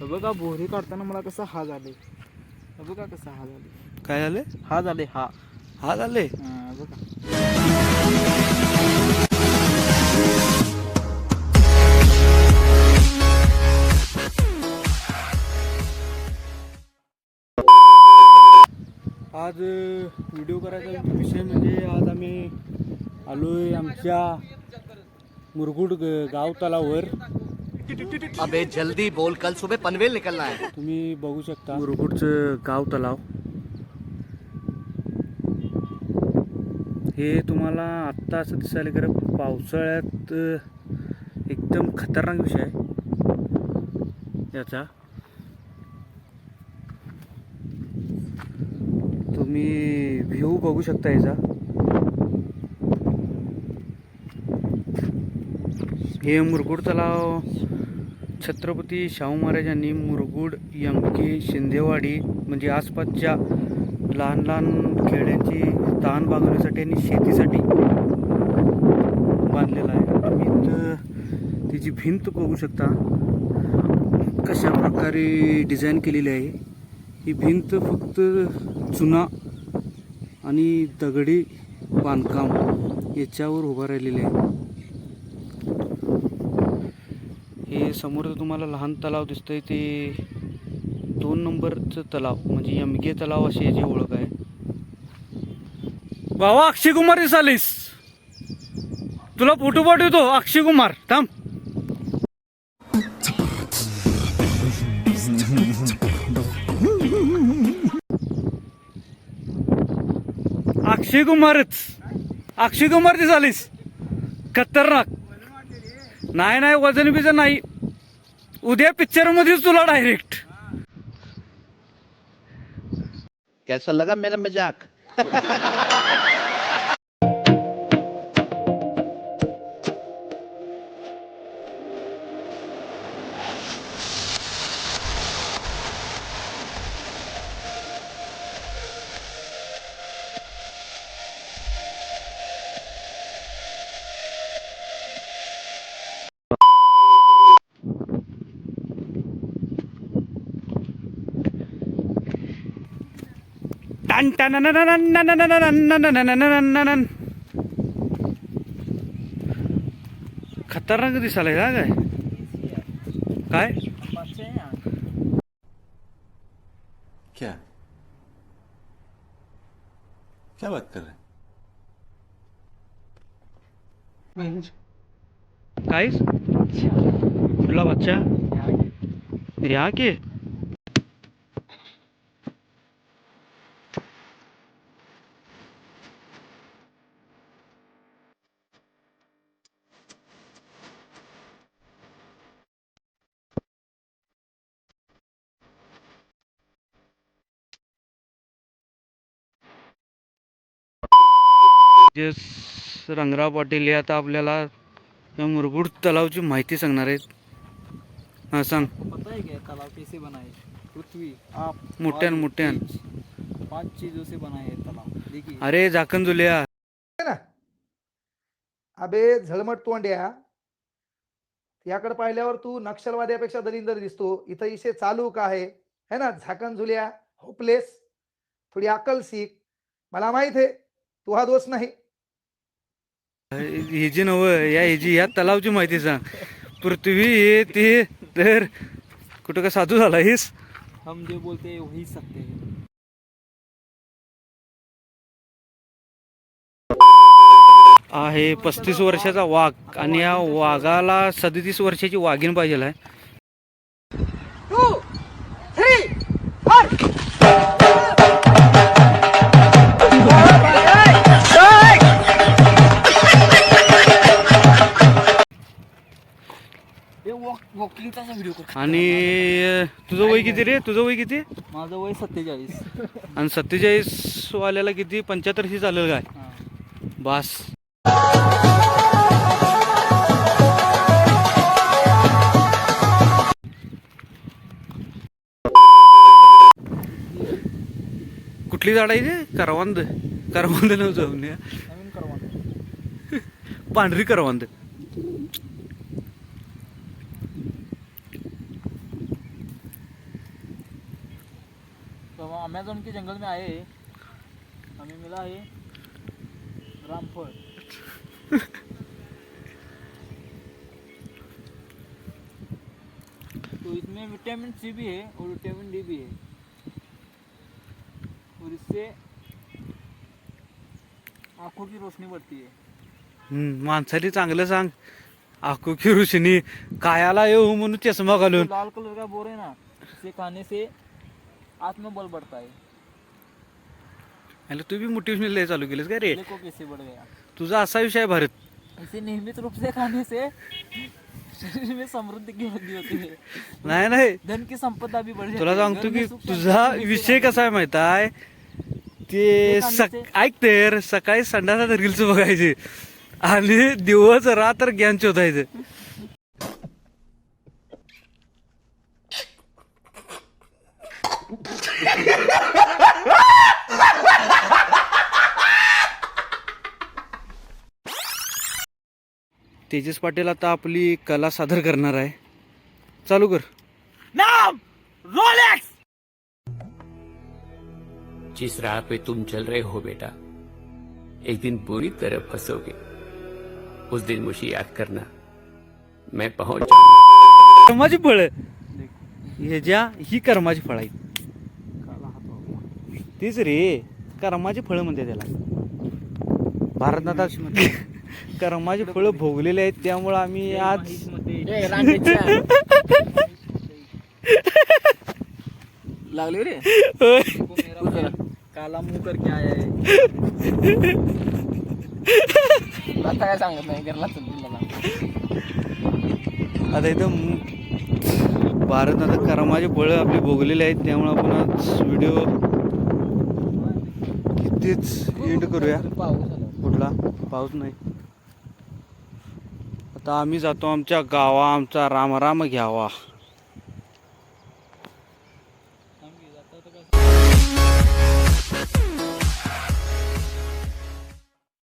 हे बघा बोरी काढताना मला कसा हा झाले. बघा कसा हा झाले. काय झाले? हा झाले हा. हा झाले? हा, बघा. आज व्हिडिओ करायचा विषय म्हणजे आज आम्ही आलोय आमच्या मुरगुड ग- गाव तलावर. अबे जल्दी बोल कल सुबह पनवेल निकलना है। तुम्ही बघू शकता। मुरगुडचं गाव तलाव। हे तुम्हाला आत्ता असं दिसायला खरं पावसाळ्यात एकदम खतरनाक विषय आहे. याचा. तुम्ही व्ह्यू बघू शकता याचा. हे मुरगुड तलाव. छत्रपती शाहू महाराजांनी मुरगुड यमकी शिंदेवाडी म्हणजे आसपासच्या लहान लहान खेड्यांची तहान भागवण्यासाठी आणि शेतीसाठी बांधलेला आहे. तुम्ही त्याची भिंत बघू शकता. कशा प्रकारे डिझाईन केलेली आहे. ही भिंत फक्त चुना आणि दगडी बांधकाम याच्यावर उभा राहिलेले आहे हे समोर जो तुम्हाला लहान तलाव दिसतंय ते दोन नंबरचं तलाव म्हणजे यमगे तलाव अशी याची ओळख आहे. भावा अक्षय कुमार दिसालीस. तुला फोटो पाठवतो अक्षय कुमार थांब. अक्षय कुमारच अक्षय कुमार दिसालीस. खतरनाक. नाही नाही वजन बिजन नाही. उद्या पिक्चरमध्ये तुला डायरेक्ट कैसा लगा मेरा मजाक? टन टन खतरनाक दिसायला ना काय काय क्या क्या बात कर काय काहीच तुला बच्चा या के? जस रंगराव पाटील हे आता आपल्याला या मुरगुड तलावची माहिती सांगणार आहेत. हा सांग. पता है क्या? तालाब कैसे बनाए पृथ्वी आप मोठ्यान मोठ्यान. पांच चीजों से है तालाब देखिए अरे झाकण जुल्या. अबे झळमट तोंड्या. याकडे पाहिल्यावर तू नक्षलवाद्यापेक्षा दलिंदर दिसतो. इथं इशे चालू का आहे. है ना झाकण झुल्या होपलेस थोडी अक्कल सीख मला माहीत आहे तू हा दोष नाही. हे जी नव या ह्याची या तलावची माहिती सांग. पृथ्वी हे ते तर कुठं का साधू झाला हेस हम जो बोलते हैं वही सकते हैं. आहे पस्तीस वर्षाचा वाघ आणि या वाघाला सदतीस वर्षाची वाघीण पाहिजे आहे. वॉकिंगचा व्हिडिओ कर आणि तुझं वय किती रे? तुझं वय किती? माझं वय सत्तेचाळीस. आणि सत्तेचाळीस वाल्याला किती पंच्याहत्तरशी चालेल काय? हा. बास. कुठली झाड आहे ते करवांद. करवांद नव्ह जाऊन नवीन करवा पांढरी करवांद. अमेजोन के जंगल में आए। हमें मिला है रामफल। तो इसमें विटामिन सी भी है और विटामिन डी भी है। और इससे आँखों की रोशनी बढ़ती है। हम्म, माणसाली चांगलं सांग। आखू की ऋषीनी कायाला येऊ म्हणून चष्मा घालून। लाल कलर का बोर है ना इसे खाने से आत्मबल बढ़ता है अरे तू बी मोटिवेशनल लय चालू केलंस का रे? देखो कैसे बढ़ गया. तुझा असा विषय आहे भारत. इसे नियमित रूप से खाने से. शरीर में समृद्धि की वृद्धि होती. है नाही नाही. धन की संपदा भी बढ़ जाती तुला है सांगतो घर में की सुख तुझा भी विषय कसा आहे माहीत आहे? ते सक ऐक तर सकाळी संडासात रील्स बघायचे आणि दिवस रात्र ज्ञान शोधायचं. तेजस पाटील आता आपली कला सादर करणार आहे. चालू कर. नाम! रोलेक्स जिस राह पे तुम चल रहे हो बेटा एक दिन पूरी तरह फंसोगे। उस दिन मुझे याद करना। मैं पहुंच जाऊंगा। कर्माची फळ. ह्याच्या ही कर्माची फळ आहेत. तीच रे. कर्माची फळं म्हणते त्याला. भारत आता कर्माची फळं भोगलेली आहेत त्यामुळं आम्ही आज लागले रे. काला मुंह करके आया है आता काय सांगत नाही घरला आता इथं भारत आता कर्माची फळं आपली भोगलेली आहेत त्यामुळं आपण आज व्हिडिओ इथेच एंड करूया. कुठला? पाऊस नाही. आता आम्ही जातो आमच्या गावा आमचा रामराम घ्यावा.